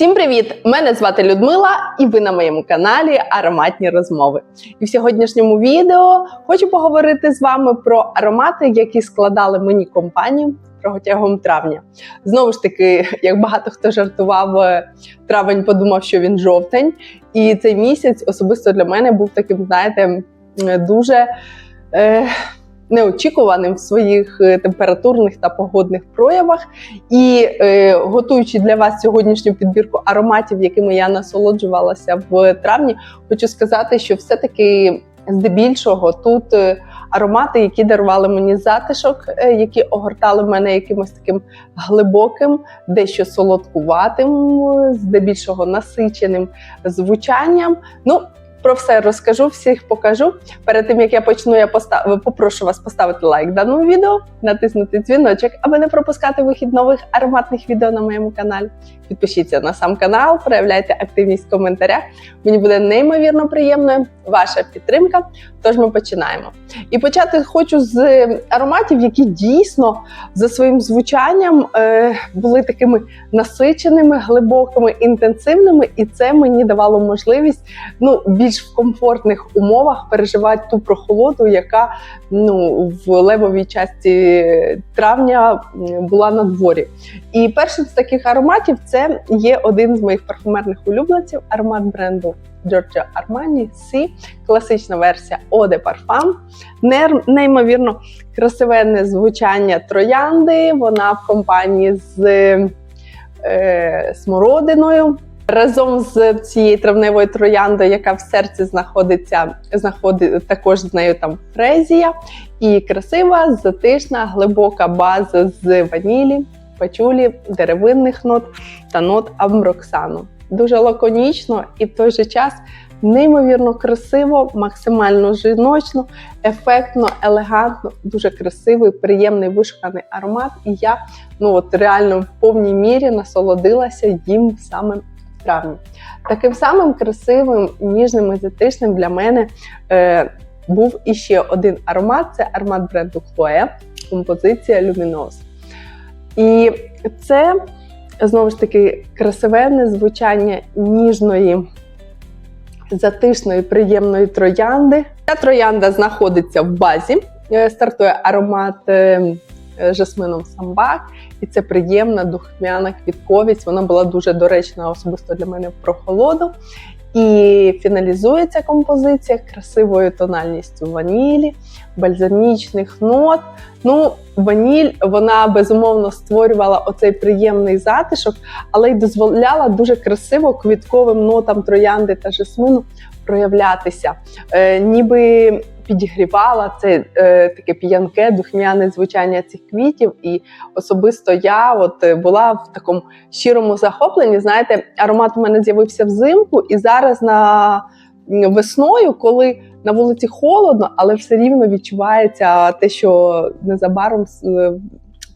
Всім привіт! Мене звати Людмила, і ви на моєму каналі Ароматні розмови. І в сьогоднішньому відео хочу поговорити з вами про аромати, які складали мені компанію протягом травня. Знову ж таки, як багато хто жартував, е, травень подумав, що він жовтень. І цей місяць особисто для мене був таким, знаєте, е, дуже. Е, неочікуваним в своїх е, температурних та погодних проявах. І е, готуючи для вас сьогоднішню підбірку ароматів, якими я насолоджувалася в травні, хочу сказати, що все-таки здебільшого тут. е, Аромати, які дарували мені затишок, е, які огортали мене якимось таким глибоким, дещо солодкуватим, здебільшого насиченим звучанням. Ну, про все розкажу, всіх покажу. Перед тим як я почну, я постав... попрошу вас поставити лайк даному відео, натиснути дзвіночок, аби не пропускати вихід нових ароматних відео на моєму каналі. Підпишіться на сам канал, проявляйте активність в коментарях. Мені буде неймовірно приємною ваша підтримка. Тож ми починаємо. І почати хочу з ароматів, які дійсно за своїм звучанням е, були такими насиченими, глибокими, інтенсивними, і це мені давало можливість ну, більш в комфортних умовах переживати ту прохолоду, яка ну, в левовій часті травня була на дворі. І перший з таких ароматів це є один з моїх парфумерних улюбленців аромат бренду Giorgio Armani C, класична версія Eau de. Неймовірно красивенне звучання троянди. Вона в компанії з е, смородиною. Разом з цією травневою трояндою, яка в серці знаходиться, знаходить також з нею там фрезія. І красива, затишна, глибока база з ванілі, пачулі, деревинних нот та нот амброксану. Дуже лаконічно і в той же час неймовірно красиво, максимально жіночно, ефектно, елегантно, дуже красивий, приємний вишуканий аромат. І я ну от реально в повній мірі насолодилася їм саме в травні. Таким самим красивим, ніжним і затишним для мене е, був іще один аромат це аромат бренду Chloe, композиція Luminous. І це знову ж таки красивенне звучання ніжної, затишної, приємної троянди. Ця троянда знаходиться в базі. Е, Стартує аромат е, жасмином самбак, і це приємна духмяна квітковість. Вона була дуже доречна особисто для мене в прохолоду. І фіналізується композиція красивою тональністю ванілі, бальзамічних нот. Ну, ваніль вона безумовно створювала оцей приємний затишок, але й дозволяла дуже красиво квітковим нотам троянди та жасмину проявлятися, е, ніби підігрівала це е, таке п'янке, духмяне звучання цих квітів. І особисто я от е, була в такому щирому захопленні. Знаєте, аромат у мене з'явився взимку, і зараз на весною, коли на вулиці холодно, але все рівно відчувається те, що незабаром е,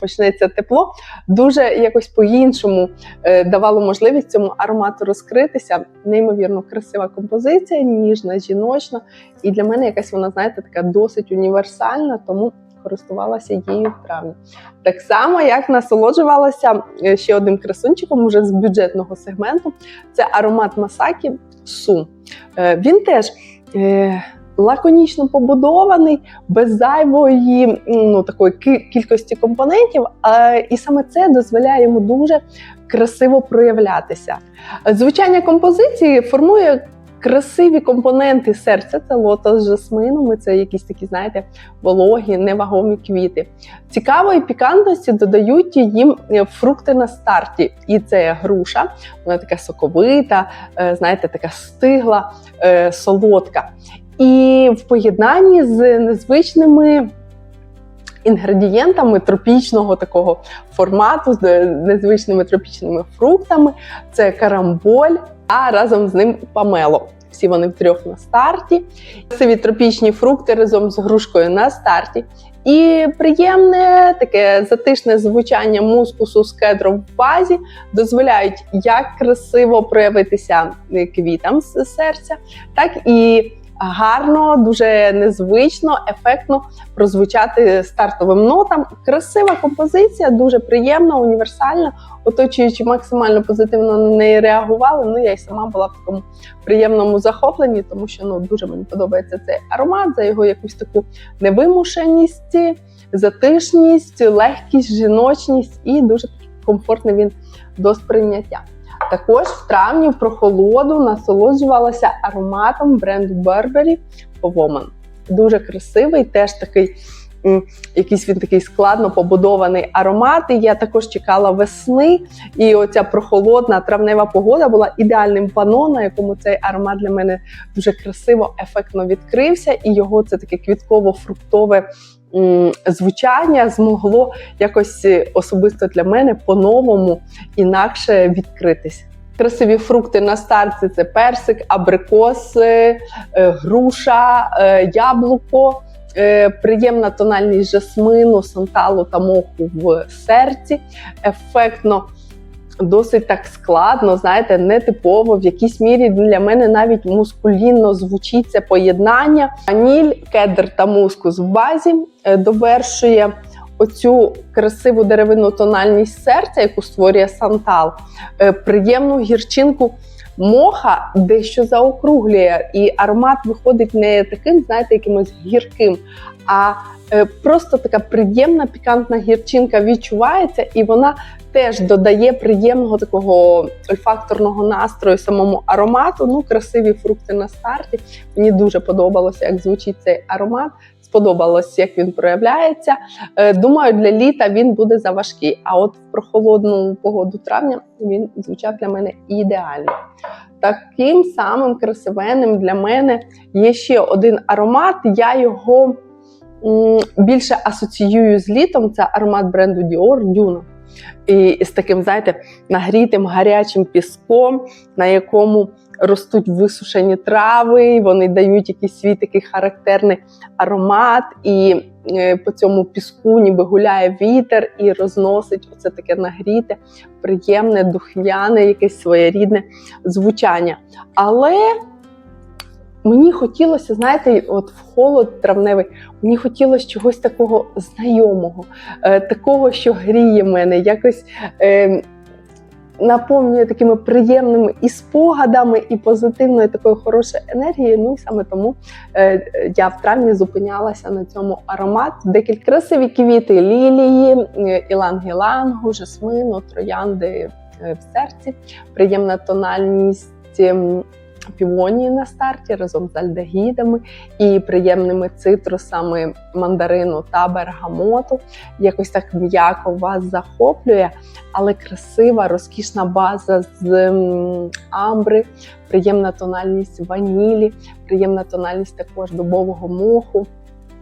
почнеться тепло, дуже якось по-іншому е, давало можливість цьому аромату розкритися. Неймовірно красива композиція, ніжна, жіночна. І для мене якась вона, знаєте, така досить універсальна, тому користувалася її в травні. Так само, як насолоджувалася е, ще одним красунчиком уже з бюджетного сегменту. Це аромат Масакі Су. Е, Він теж. Лаконічно побудований, без зайвої ну, такої кількості компонентів, і саме це дозволяє йому дуже красиво проявлятися. Звучання композиції формує красиві компоненти серця. Це лотос з жасмином, це якісь такі, знаєте, вологі, невагомі квіти. Цікавої пікантності додають їм е, фрукти на старті. І це груша, вона така соковита, е, знаєте, така стигла, е, солодка. І в поєднанні з незвичними інгредієнтами тропічного такого формату, з незвичними тропічними фруктами, це карамболь, а разом з ним памело. Всі вони втрьох на старті. Красиві тропічні фрукти разом з грушкою на старті. І приємне таке затишне звучання мускусу з кедром в базі дозволяють як красиво проявитися квітам з серця, так і гарно, дуже незвично, ефектно прозвучати стартовим нотам. Красива композиція, дуже приємна, універсальна. Оточуючи максимально позитивно на неї реагували. Ну я й сама була в такому приємному захопленні, тому що ну дуже мені подобається цей аромат за його якусь таку невимушеність, затишність, легкість, жіночність і дуже комфортний він до сприйняття. Також в травні в прохолоду насолоджувалася ароматом бренду Burberry Woman. Дуже красивий, теж такий. Якийсь він такий складно побудований аромат. І я також чекала весни, і оця прохолодна травнева погода була ідеальним пано, на якому цей аромат для мене дуже красиво, ефектно відкрився. І його це таке квітково-фруктове звучання змогло якось е, особисто для мене по-новому інакше відкритись. Красиві фрукти на старці це персик, абрикос, е, груша, е, яблуко. Приємна тональність жасмину, санталу та моху в серці. Ефектно, досить так складно, знаєте, нетипово. В якійсь мірі для мене навіть мускулінно звучить це поєднання. Ваніль, кедр та мускус в базі е, довершує оцю красиву деревинну тональність серця, яку створює сантал, е, приємну гірчинку. Моха дещо заокруглює, і аромат виходить не таким, знаєте, якимось гірким, а е, просто така приємна пікантна гірчинка відчувається, і вона теж додає приємного такого ольфакторного настрою самому аромату. Ну, красиві фрукти на старті. Мені дуже подобалося, як звучить цей аромат. Сподобалось, як він проявляється. Е, Думаю, для літа він буде заважкий. А от в прохолодну погоду травня він звучав для мене ідеально. Таким самим красивенним для мене є ще один аромат. Я його більше асоціюю з літом. Це аромат бренду Dior Duna. І з таким, знаєте, нагрітим гарячим піском, на якому ростуть висушені трави, вони дають якийсь свій такий характерний аромат, і е, по цьому піску ніби гуляє вітер і розносить оце таке нагріте, приємне, духмяне, якесь своєрідне звучання. Але мені хотілося, знаєте, от в холод травневий, мені хотілося чогось такого знайомого, е, такого, що гріє мене, якось. Е, Наповнює такими приємними і спогадами, і позитивною такою хорошою енергією. Ну і саме тому е, я в травні зупинялася на цьому аромат. Декілька красиві квіти лілії, е, іланг-ілангу, жасмину, троянди е, в серці, приємна тональність. Півонії на старті разом з альдегідами і приємними цитрусами мандарину та бергамоту. Якось так м'яко вас захоплює, але красива, розкішна база з амбри, приємна тональність ванілі, приємна тональність також дубового моху,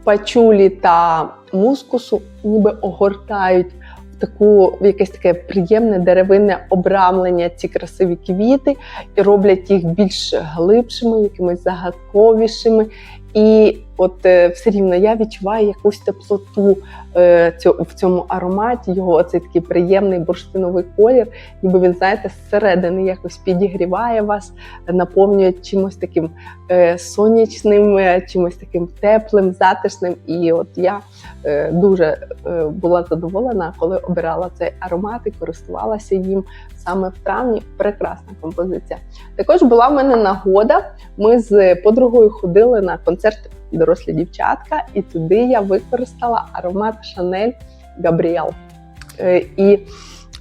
пачулі та мускусу, ніби огортають таку якесь таке приємне деревинне обрамлення ці красиві квіти і роблять їх більш глибшими, якимось загадковішими. І от е, все рівно я відчуваю якусь теплоту е, в цьому ароматі. Його оцей такий приємний бурштиновий колір, ніби він, знаєте, зсередини якось підігріває вас, наповнює чимось таким е, сонячним, чимось таким теплим, затишним. І от я дуже була задоволена, коли обирала цей аромат і користувалася їм саме в травні. Прекрасна композиція. Також була в мене нагода. Ми з подругою ходили на концерт дорослі дівчатка, і туди я використала аромат Gabrielle. Е, І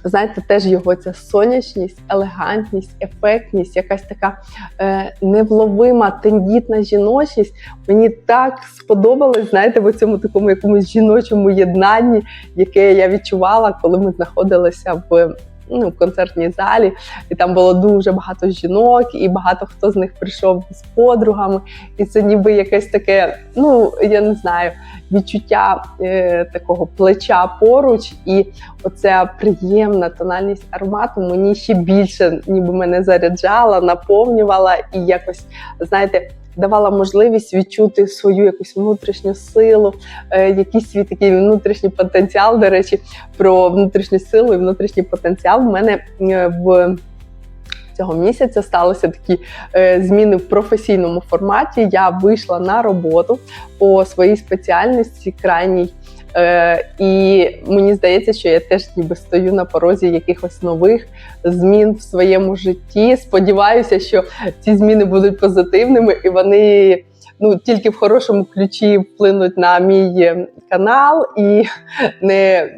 знаєте, теж його ця сонячність, елегантність, ефектність, якась така е, невловима, тендітна жіночність. Мені так сподобалось, знаєте, в цьому такому якомусь жіночому єднанні, яке я відчувала, коли ми знаходилися в. Ну, в концертній залі, і там було дуже багато жінок, і багато хто з них прийшов з подругами. І це ніби якесь таке, ну я не знаю, відчуття е, такого плеча поруч, і оця приємна тональність аромату мені ще більше, ніби мене заряджала, наповнювала і якось, знаєте. Давала можливість відчути свою якусь внутрішню силу, е, якийсь свій такий внутрішній потенціал. До речі, про внутрішню силу і внутрішній потенціал в мене е, в цього місяця сталися такі е, зміни в професійному форматі. Я вийшла на роботу по своїй спеціальності крайній. Е, і мені здається, що я теж ніби стою на порозі якихось нових змін в своєму житті. Сподіваюся, що ці зміни будуть позитивними і вони ну тільки в хорошому ключі вплинуть на мій е, канал і не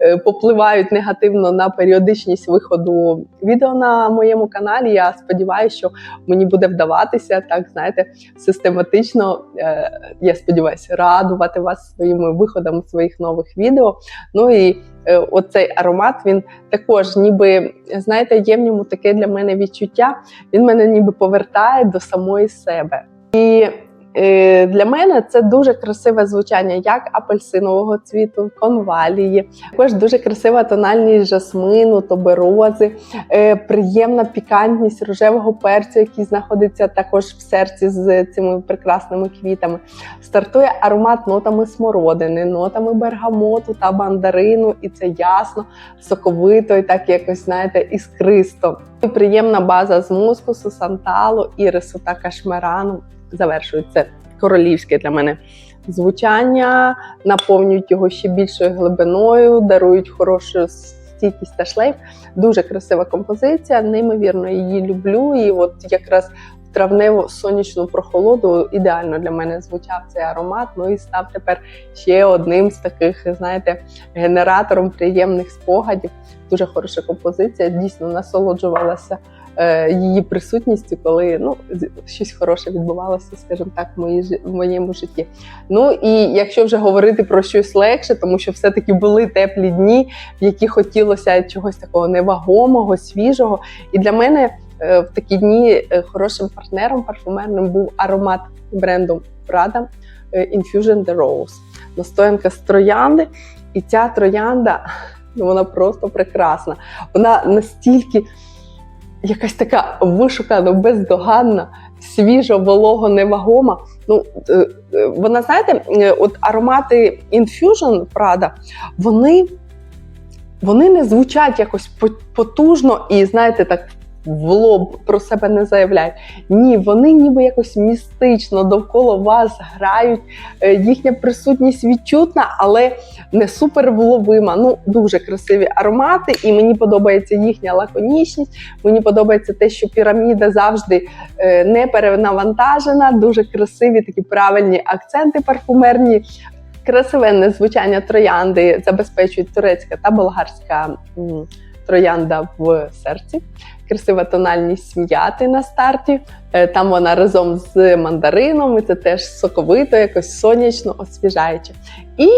е, попливають негативно на періодичність виходу відео на моєму каналі. Я сподіваюся, що мені буде вдаватися так, знаєте, систематично. е, Я сподіваюся, радувати вас своїми виходами своїх нових відео. Ну і оцей аромат він також, ніби знаєте, є в ньому таке для мене відчуття. Він мене ніби повертає до самої себе. І Для мене це дуже красиве звучання, як апельсинового цвіту, конвалії. Також дуже красива тональність жасмину, тоберози, е, приємна пікантність рожевого перцю, який знаходиться також в серці з цими прекрасними квітами. Стартує аромат нотами смородини, нотами бергамоту та мандарину, і це ясно, соковито і так якось, знаєте, іскристо. Приємна база з мускусу, санталу, ірису та кашмерану завершують це королівське для мене звучання, наповнюють його ще більшою глибиною, дарують хорошу стійкість та шлейф. Дуже красива композиція, неймовірно її люблю. І от якраз в травневу сонячну прохолоду ідеально для мене звучав цей аромат. Ну і став тепер ще одним з таких, знаєте, генератором приємних спогадів. Дуже хороша композиція. Дійсно насолоджувалася її присутністю, коли ну щось хороше відбувалося, скажімо так, в, моїй, в моєму житті. Ну і якщо вже говорити про щось легше, тому що все-таки були теплі дні, в які хотілося чогось такого невагомого, свіжого. І для мене е, в такі дні е, хорошим партнером парфумерним був аромат бренду Prada е, Infusion The Rose. Настоянка з троянди. І ця троянда, ну, вона просто прекрасна. Вона настільки якась така вишукана, бездоганна, свіжа, волого, невагома. Ну, е, е, вона, знаєте, е, от аромати Infusion Prada, вони, вони не звучать якось потужно і, знаєте, так в лоб про себе не заявляють. Ні, вони ніби якось містично довкола вас грають. Е, Їхня присутність відчутна, але не супер вловима. Ну, дуже красиві аромати, і мені подобається їхня лаконічність. Мені подобається те, що піраміда завжди е, не перенавантажена, дуже красиві такі правильні акценти парфумерні. Красивенне звучання троянди забезпечують турецька та болгарська троянда в серці. Красива тональність м'яти на старті. Е, Там вона разом з мандарином, і це теж соковито, якось сонячно, освіжаюче. І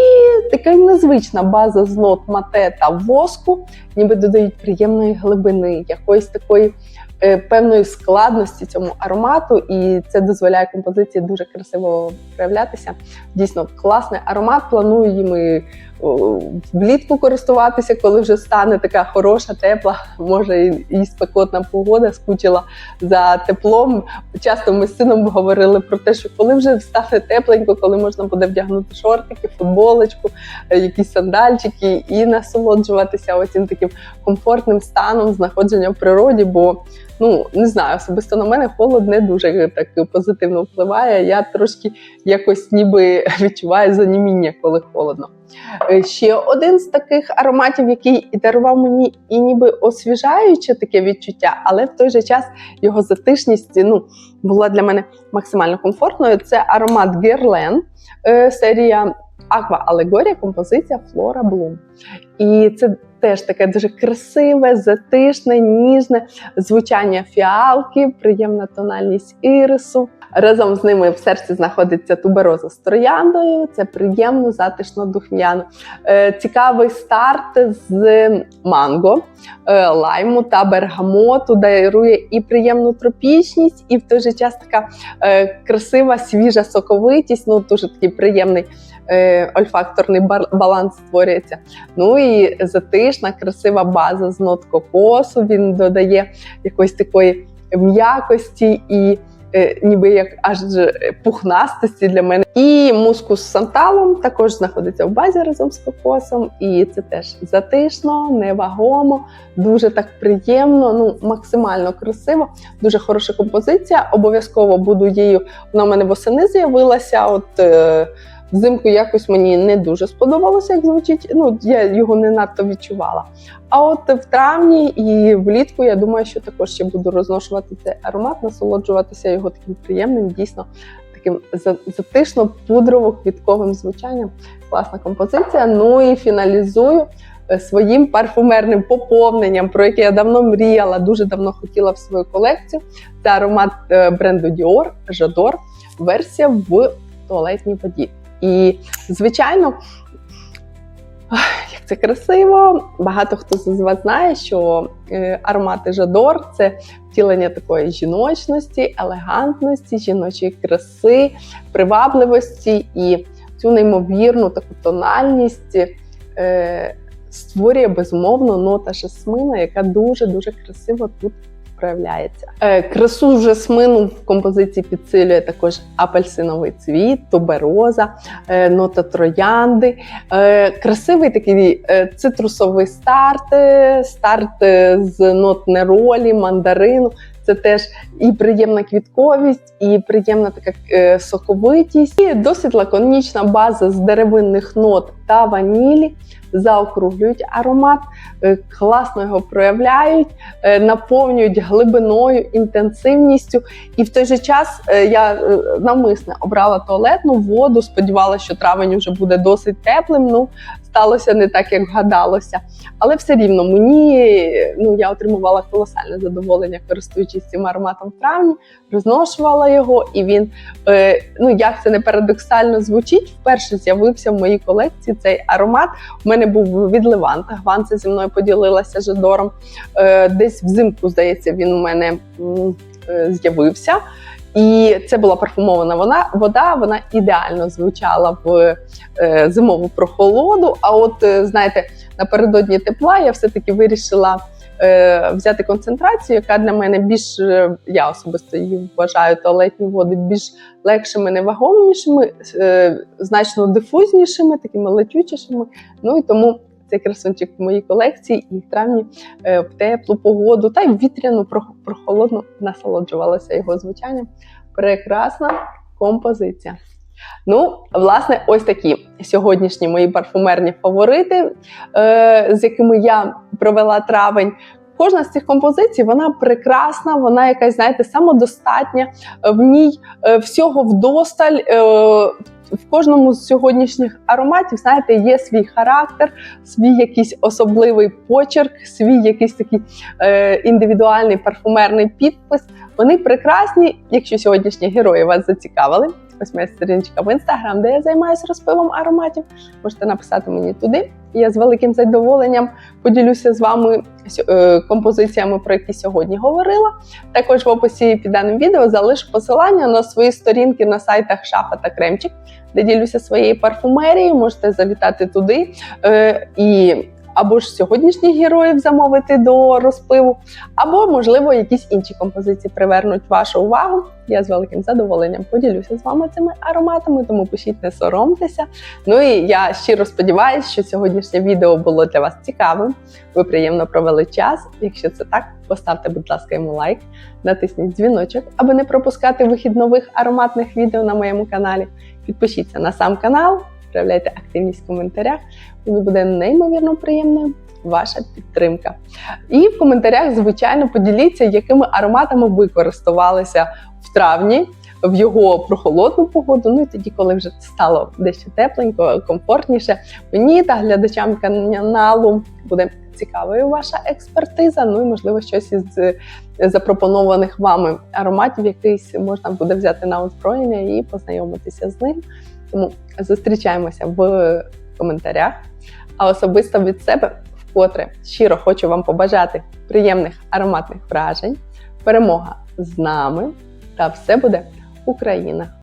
така незвична база з нот мате та воску, ніби додають приємної глибини, якоїсь такої е, певної складності цьому аромату, і це дозволяє композиції дуже красиво проявлятися. Дійсно, класний аромат. Планую їм і влітку користуватися, коли вже стане така хороша, тепла, може і, спекотна погода, скучила за теплом. Часто ми з сином говорили про те, що коли вже стане тепленько, коли можна буде вдягнути шортики, футболочку, е, якісь сандальчики і насолоджуватися оцим таким комфортним станом знаходження в природі. Бо ну не знаю, особисто на мене холод не дуже так позитивно впливає. Я трошки якось ніби відчуваю заніміння, коли холодно. Е, Ще один з таких ароматів, який дарував мені і ніби освіжаюче таке відчуття, але в той же час його затишність ну, була для мене максимально комфортною. Це аромат Guerlain, е, серія Aqua Allegoria, композиція Flora Bloom. І це теж таке дуже красиве, затишне, ніжне звучання фіалки, приємна тональність ірису. Разом з ними в серці знаходиться тубероза з трояндою. Це приємно, затишно, духмяно. Е, цікавий старт з манго, е, лайму та бергамоту дарує і приємну тропічність, і в той же час така е, красива, свіжа соковитість. Ну дуже такий приємний е, ольфакторний баланс створюється. Ну і затишна, красива база з нот кокосу. Він додає якоїсь такої м'якості і е, ніби як аж пухнастості для мене. І мускус з санталом також знаходиться в базі разом з кокосом. І це теж затишно, невагомо, дуже так приємно, ну максимально красиво, дуже хороша композиція. Обов'язково буду її. Вона в мене восени з'явилася. От е, взимку якось мені не дуже сподобалося, як звучить. Ну я його не надто відчувала. А от в травні і влітку я думаю, що також ще буду розношувати цей аромат, насолоджуватися його таким приємним, дійсно таким затишно пудрово-квітковим звучанням. Класна композиція. Ну і фіналізую е, своїм парфумерним поповненням, про яке я давно мріяла, дуже давно хотіла в свою колекцію. Це аромат е, бренду Dior Жадор, версія в туалетній воді. І, звичайно, як це красиво. Багато хто з вас знає, що е, аромати Жадор це втілення такої жіночності, елегантності, жіночої краси, привабливості і цю неймовірну таку тональність е, створює безумовно нота жасмина, яка дуже дуже красиво тут проявляється. Е, красу жасмину в композиції підсилює також апельсиновий цвіт, тубероза, е, нота троянди. Е, красивий такий цитрусовий старт, старт з нот неролі, мандарину. Це теж і приємна квітковість, і приємна така соковитість, і досить лаконічна база з деревинних нот та ванілі. Заокруглюють аромат, е, класно його проявляють, е, наповнюють глибиною, інтенсивністю. І в той же час е, я навмисне обрала туалетну воду. Сподівалася, що травень вже буде досить теплим. Ну сталося не так, як гадалося. Але все рівно мені ну я отримувала колосальне задоволення, користуючись цим ароматом в травні, розношувала його, і він ну як це не парадоксально звучить, вперше з'явився в моїй колекції цей аромат. У мене був від Леванта. Гванця зі мною поділилася жадором. Е, десь взимку, здається, він у мене е, з'явився. І це була парфумована вона, вода, вона ідеально звучала в е, зимову прохолоду. А от, знаєте, напередодні тепла я все-таки вирішила е, взяти концентрацію, яка для мене більш, е, я особисто її вважаю, туалетні води більш легшими, невагомішими, е, значно дифузнішими, такими летючішими. Ну і тому цей красунчик в моїй колекції і в травні е, в теплу погоду та й вітряну прох- прохолодну насолоджувалася його звучанням. Прекрасна композиція. Ну, власне, ось такі сьогоднішні мої парфумерні фаворити, е, з якими я провела травень. Кожна з цих композицій вона прекрасна, вона якась, знаєте, самодостатня. Е, В ній е, всього вдосталь. В кожному з сьогоднішніх ароматів, знаєте, є свій характер, свій якийсь особливий почерк, свій якийсь такий е, індивідуальний парфумерний підпис. Вони прекрасні. Якщо сьогоднішні герої вас зацікавили, ось моя сторіночка в інстаграм, де я займаюся розпивом ароматів. Можете написати мені туди. Я з великим задоволенням поділюся з вами е, композиціями, про які сьогодні говорила. Також в описі під даним відео залишу посилання на свої сторінки на сайтах Шафа та Кремчик, де ділюся своєю парфумерією. Можете завітати туди. Е, і або ж сьогоднішніх героїв замовити до розпиву, або, можливо, якісь інші композиції привернуть вашу увагу. Я з великим задоволенням поділюся з вами цими ароматами, тому пишіть, не соромтеся. Ну і я щиро сподіваюся, що сьогоднішнє відео було для вас цікавим. Ви приємно провели час. Якщо це так, поставте, будь ласка, йому лайк, натисніть дзвіночок, аби не пропускати вихід нових ароматних відео на моєму каналі. Підпишіться на сам канал, проявляйте активність в коментарях. Мені буде неймовірно приємною ваша підтримка. І в коментарях, звичайно, поділіться, якими ароматами ви користувалися в травні. В його прохолодну погоду, ну і тоді, коли вже стало дещо тепленько, комфортніше. Мені та глядачам каналу буде цікавою ваша експертиза. Ну і можливо щось із е, запропонованих вами ароматів, якийсь можна буде взяти на озброєння і познайомитися з ним. Тому зустрічаємося в коментарях. А особисто від себе вкотре щиро хочу вам побажати приємних ароматних вражень, перемога з нами, та все буде Україна!